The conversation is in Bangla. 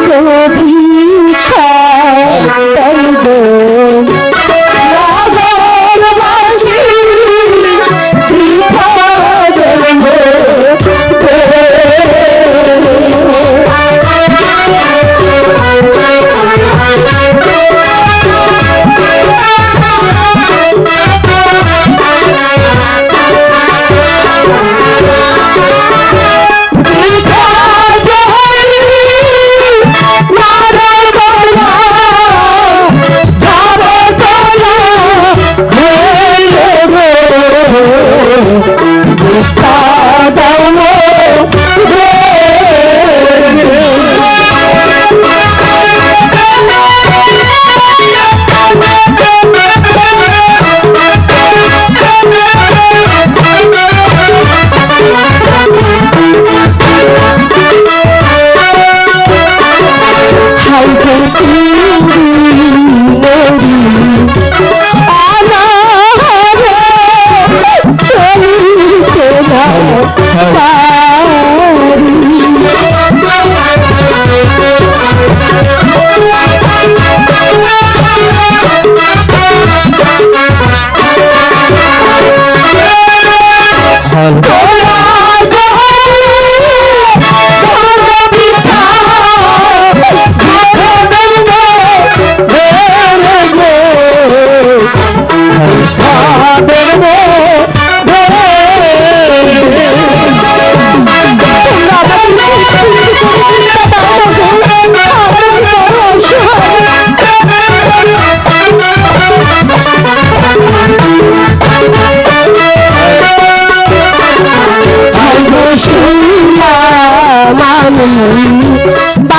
গো ভিক্ষা চাইব Oh. বাদশার